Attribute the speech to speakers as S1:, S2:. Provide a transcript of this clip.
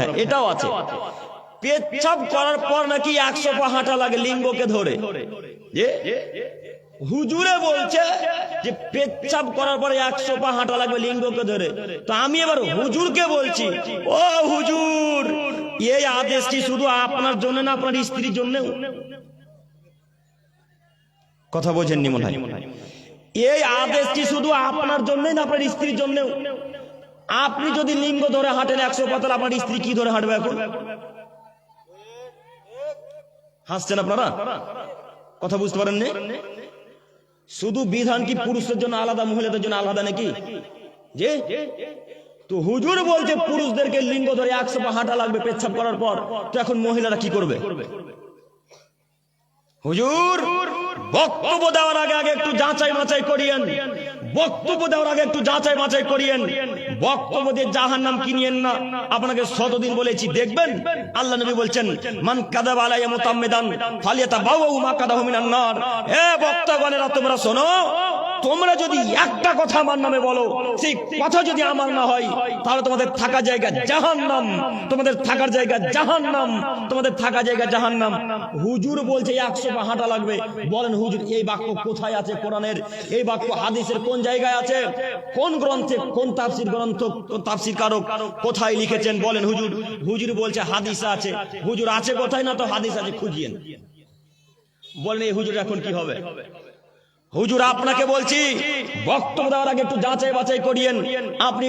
S1: হ্যাঁ, এটাও আছে। পেচ্ছাপ করার পর নাকি একশো পা হাঁটা লাগে লিঙ্গকে ধরে। যে হুজুরে বলছে যে পেচ্ছাপ করার পরে একশো পা হাঁটা লাগবে লিঙ্গকে ধরে। তো আমি এবার হুজুরকে বলছি ও হুজুর এই আদেশটি শুধু আপনার জন্য না আপনার স্ত্রীর জন্যও? কথা বোঝেননি মনে হয়। এই আদেশটি শুধু আপনার জন্যই না আপনার স্ত্রীর জন্যও? আপনি যদি লিঙ্গ ধরে হাঁটেন একশো পাতাল, আপনার স্ত্রী কি ধরে হাঁটবে এখন? হাসছেন আপনারা? কথা বুঝতে পারেননি? শুধু বিধান কি পুরুষের জন্য আলাদা, মহিলাদের জন্য আলাদা নাকি? যে তো হুজুর বলছে, পুরুষদেরকে লিঙ্গ ধরে একশো পা হাঁটা লাগবে পেচ্ছাপ করার পর। তো এখন মহিলারা কি করবে? হুজুর, বক্তব্য দেওয়ার আগে আগে একটু যাচাই বাছাই করিয়েন। বক্তব্য দেওয়ার আগে একটু যাচাই বাছাই করিয়েন। বক্তব্য দিয়ে জাহান নাম কিনিয়েন না। আপনাকে শতদিন বলেছি, দেখবেন? আল্লাহ নবী বলছেন, মান কাদাব আলাইয়া মুতাম্মিদান ফালিয়াতা বাউ মা কাদাহু মিনান এ বক্তাগণেরা, তোমরা শোনো তোমরা যদি একটা কথা আমার নামে বলো, সেই কথা যদি আমার না হয়, তাহলে তোমাদের থাকা জায়গা জাহান নাম তোমাদের থাকার জায়গা জাহান নাম তোমাদের থাকা জায়গা জাহান্নাম। হুজুর বলছে, একশো পা হাঁটা লাগবে। বলেন, হুজুর, এই বাক্য কোথায় আছে কোরআনের? এই বাক্য হাদিসের কোন জায়গায় আছে? কোন গ্রন্থে, কোন তাফসির গ্রন্থ তাফসির কারক কোথায় লিখেছেন? বলেন, হুজুর হুজুর বলছে, হাদিস আছে। হুজুর, আছে কোথায় না? তো হাদিস আছে খুঁজিয়েন বলেন, এই হুজুর, এখন কি হবে? হুজুর আপনাকে বলছি বক্তব্য দেওয়ার আগে একটু যাচাই বাছাই করিয়েন। আপনি